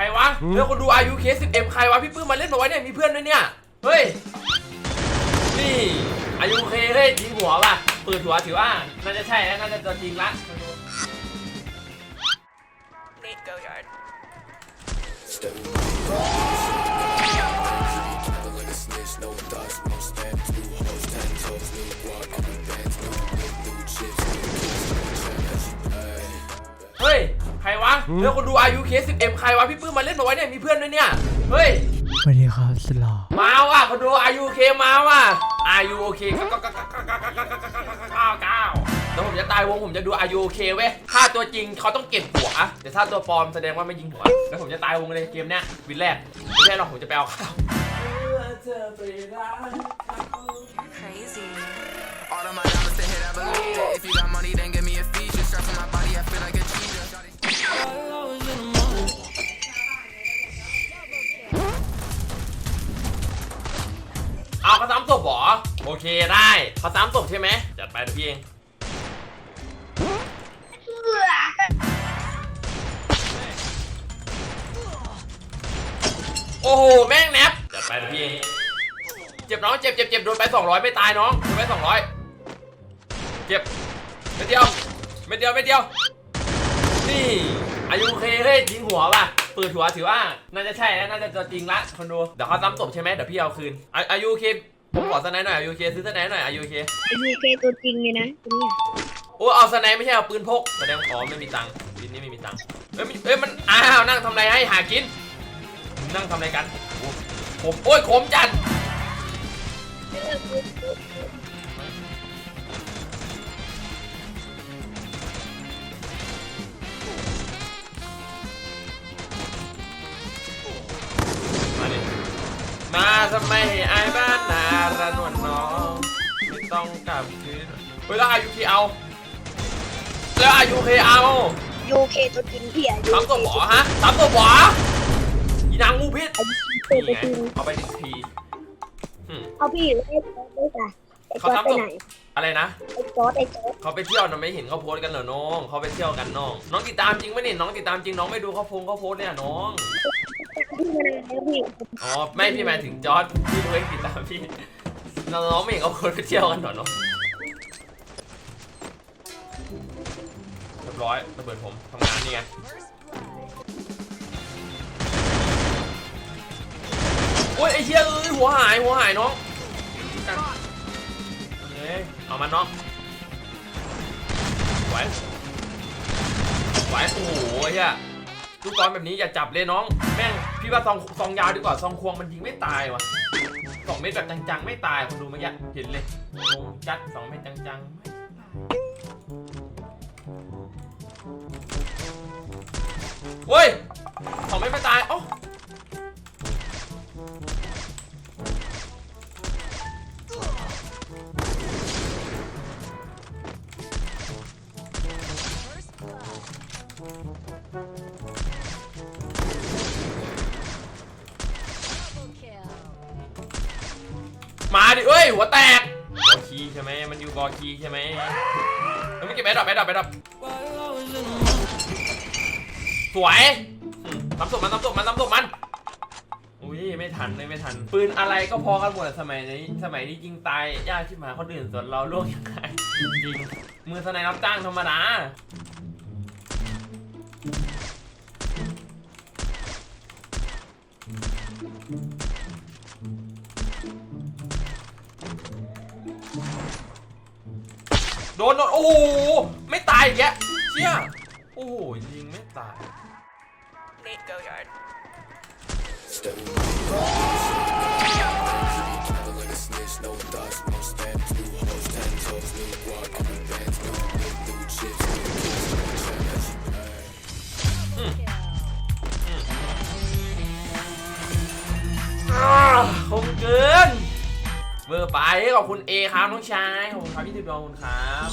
รวะเฮ้ยคนดูอายุเคสิบเอ็มใครวะพี่ปื้มมาเล่นมาไว้เนี่ยมีเพื่อนด้วยเนี่ยเฮ้ยนี่อายุเคเฮ้ยยิงหัวว่ะเปิดหัวถือว่าน่าจะใช่แล้วน่าจะตัวจริงละ Nate Goyard. Hey. เฮ้ย ใครวะ แล้วคนดูอายุเคส10 m ใครวะ พี่ปื้มมาเล่นมาไว้เนี่ย มีเพื่อนด้วยเนี่ย เฮ้ย สวัสดีครับสล่อมาว่ะคนดูอายุเคมาว่ะอายุโอเคก้าวก้าวก้าวก้าวก้าวแล้วผมจะตายวงผมจะดูอายุโอเคเว้ย ถ้าตัวจริงเขาต้องเก็บหัว แต่ถ้าตัวปลอมแสดงว่าไม่ยิงหัว แล้วผมจะตายวงเลยเกมเนี้ยวินแรกวินแรกเราผมจะไปเอาข้าว เอาเขาซ้ำศพเหรอ โอเคได้เขาซ้ำศพใช่ไหมจัดไปเดี๋ยวพี่เองโอ้โหแม่งแนบจัดไปเดี๋ยวพี่เองเจ็บน้องเจ็บเจ็บเจ็บโดนไป 200 ไม่ตายน้องโดนไป 200 เจ็บเม็ดเดียวเม็ดเดียวเม็ดเดียว นี่อายุเคเฮ้ยยิงหัวว่ะปิดหัวถือว่า น่าจะใช่แล้วน่าจะจริงละคนดูเดี๋ยวเขาซ้ำศพใช่ไหมเดี๋ยวพี่เอาคืนอาอายุเค ผมขอสไนด์หน่อยอายุเคซื้อสไนด์หน่อยอายุเคยูเคตัวจริงเลยนะตัวเนี้ยโอ้เอาสไนด์ไม่ใช่เอาปืนพกแสดงอ๋อไม่มีตังค์วินนี่ไม่มีตังค์เอ้ยไม่เอ้ยมันอ้าวนั่งทำอะไรให้หากิน นั่งทำอะไรกันโอ้ผมโอ้ยขมจัดมาดิมาทำไมให้อายบ้านนา ระนวลน้องไม่ต้องกลับคืนเฮ้ยแล้วอายุเคเอา แล้วอายุเคเอายูเคตัวจริงพี่อะยูสามตัวหมอฮะสามตัวหมออีนางงูพิษอายุเคนี่ตัวไงจริงเอาไปหนึ่งทีอืม เอาพี่ไอ้จอร์ดด้วยจ้ะไอ้จเขาอร์ดทำไปตัวไหนอะไรนะ ไอ้จอร์ดไอ้จอร์ดเขาไปเที่ยวนะไม่เห็นเขาโพสต์กันเหรอน้อง เขาไปเที่ยวกันน้อง น้องติดตามจริงไหมนี่น้องติดตามจริงน้องไม่ดูเขาโพงเขาโพสต์เนี่ยน้อง พี่มานานแล้วพี่อ๋อไม่พี่หมายถึงจอร์ดพี่ดูเองติดตามพี่ น้องไม่เห็นเขาโพสต์ไปเที่ยวกันหรอเน้องเรียบร้อยระเบิดผมทำงานนี่ไงโอ้ยไอ้เชี่ยเอ้ยหัวหายหัวหายน้องเอ้ยเอามันน้องไหวไหวโอ้โหเฮีย ลูกตอนแบบนี้อย่าจับเลยน้อง แม่งพี่ว่าซองซองยาวดีกว่าซองควงมันยิงไม่ตายวะสองเม็ดแบบจังๆ ไม่ตายคนดูเมื่อกี้เห็นเลยลงจัดสองเม็ดจังๆเฮ้ยสองเม็ดไม่ตายเอ้ มาดิเอ้ยหัวแตกบอคีใช่ไหมมันอยู่บอคีใช่ไหมแล้วมันเก็บแอดดอปแอดดอปแอดดอปสวยอืมตำศพมันตำศพมันตำศพมันอุ้ยไม่ทันเลยไม่ทัน ปืนอะไรก็พอกันหมดอะสมัยนี้สมัยนี้ยิงตายยากที่หมาคนอื่นส่วนเราล่วงยังไงจริงมือสไนรับจ้างธรรมดา โดนโดนโอ้โหไม่ตายอีกแกเชี่ยโอ้โหยิงไม่ตาย Need Goyard. เบอร์ไปขอบคุณเอครับน้องชายขอบคุณครับพี่ติดดวงขอบคุณครับ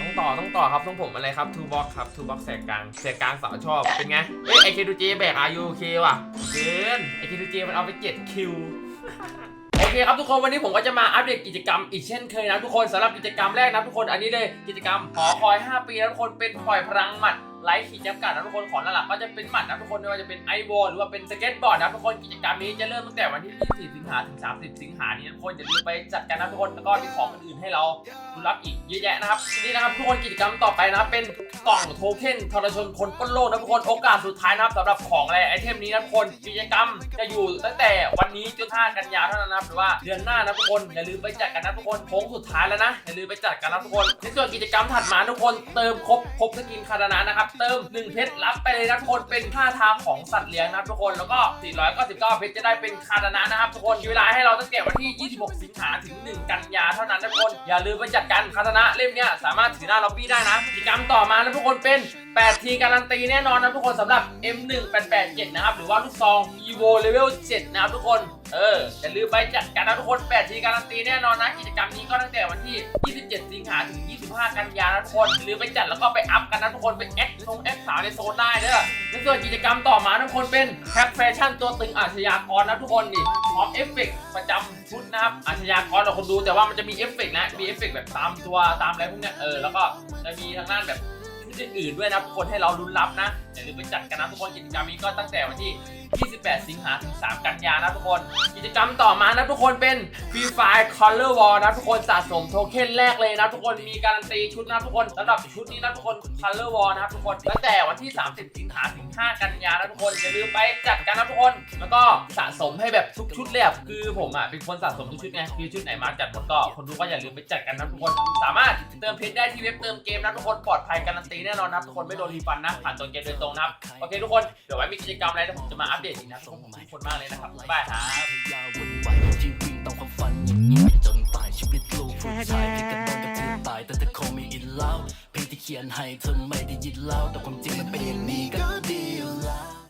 ต้องต่อต้องต่อครับต้องผมอะไรครับทูบ็อกครับทูบ็อกแสกกลางแสกกลางสาวชอบเป็นไงเฮ้ยไอเคดูเจแบกอายุโอเคว่ะเกินไอเคดูเจมันเอาไป7คิวโอเคครับทุกคนวันนี้ผมก็จะมาอัปเดตกิจกรรมอีกเช่นเคยนะทุกคนสำหรับกิจกรรมแรกนะทุกคนอันนี้เลยกิจกรรมหอคอย 5 ปีนะทุกคนเป็นปล่อยพลังหมัด ไลฟ์ขีดจำกัดนะทุกคนของหลักก็จะเป็นหมัดนะทุกคนไม่ว่าจะเป็นไอวอลหรือว่าเป็นสเก็ตบอร์ดนะทุกคนกิจกรรมนี้จะเริ่มตั้งแต่วันที่ 24 สิงหาถึง 30 สิงหานี้นะทุกคนอย่าลืมไปจัดกันนะทุกคนแล้วก็มีของอื่นๆให้เรารับอีกเยอะแยะนะครับนี่นะครับทุกคนกิจกรรมต่อไปนะครับเป็นกล่องโทเค็นทรชนคนป้นโลกนะทุกคนโอกาสสุดท้ายนะครับสำหรับของอะไรไอเทมนี้นะทุกคนกิจกรรมจะอยู่ตั้งแต่วันนี้จน5กันยาเท่านั้นนะครับหรือว่าเดือนหน้านะทุกคนอย่าลืมไปจัดกันนะทุกคนโค้งสุดท้ายแล้วนะอย่าลืมไปจัดกันนะทุกคนในส่วนกิจกรรมถัดมาทุกคนเติมครบครบสกินคาตานะนะครับเติม1เพชรรับไปเลยนะทุกคนเป็นค่าทางของสัตว์เลี้ยงนะครับทุกคนแล้วก็ 499 เพชรจะได้เป็นคาดานะนะครับทุกคนมีเวลาให้เราตั้งแต่วันที่ 26 สิงหาถึง 1 กันยาเท่านั้นนะทุกคนอย่าลืมไปจัดกันคาดานะเล่มเนี้ยสามารถถือหน้าล็อบบี้ได้นะกิจกรรมต่อมานะทุกคนเป็น 8ทีการันตีแน่นอนนะทุกคนสำหรับ M1887 นะครับ หรือว่าลูกซอง EVO Level 7 นะครับทุกคน เอออย่าลืมไปจัดกันนะทุกคน 8 ทีการันตีแน่นอนนะ กิจกรรมนี้ก็ตั้งแต่วันที่ 27 สิงหาถึง 25 กันยายนนะทุกคนอย่าลืมไปจัดแล้วก็ไปอัพกันนะทุกคน ไปแอคทงแอคสาวในโซนได้เด้อในส่วนกิจกรรมต่อมาทุกคนเป็นแพ็คแฟชั่นตัวตึงอาชญากรนะทุกคนนี่พร้อมเอฟเฟกประจำชุดนะครับอาชญากรเราคนดูแต่ว่ามันจะมีเอฟเฟกนะมีเอฟเฟกแบบตามตัวตามอะไรพวกเนี้ยเออแล้วก็จะมีทางด้านแบบ อื่นๆด้วยนะคนให้เราลุ้นรับนะ อย่าลืมไปจัดกันนะทุกคนกิจกรรมนี้ก็ตั้งแต่วันที่ 28 สิงหาถึง 3 กันยานะทุกคน กิจกรรมต่อมานะทุกคนเป็น Free Fire Color Wall นะทุกคนสะสมโทเค็นแรกเลยนะทุกคนมีการันตีชุดนะทุกคนสำหรับชุดนี้นะทุกคน Color Wall นะครับทุกคนตั้งแต่วันที่ 30 สิงหาถึง 5 กันยานะทุกคนอย่าลืมไปจัดกันนะทุกคน แล้วก็สะสมให้แบบทุกชุดเลยคือผมอะเป็นคนสะสมทุกชุดไงคือชุดไหนมาจัดหมดก็คนดูก็อย่าลืมไปจัดกันนะทุกคน สามารถเติมเพชรได้ที่เว็บเติมเกมนะทุกคนปลอดภัยการันตีแน่นอนนะทุกคนไม่โดนรีฟันนะผ่านตัวเกมโดยตรงนะครับ โอเคทุกคน เดี๋ยวไว้มีกิจกรรมอะไรเดี๋ยวผมจะมาอัปเดตอีกนะขอบคุณทุกคนมากเลยนะครับบ๊ายบายครับยาววุ่นวายที่วิ่งตามความฝันอย่างนี้จนตายชีวิตลูกผู้ชายที่กำลังกับที่ตายแต่เธอคงไม่อินแล้วเพลงที่เขียนให้เธอไม่ได้ยินแล้วแต่ความจริงมันเป็นอย่างนี้ก็ดีอยู่แล้ว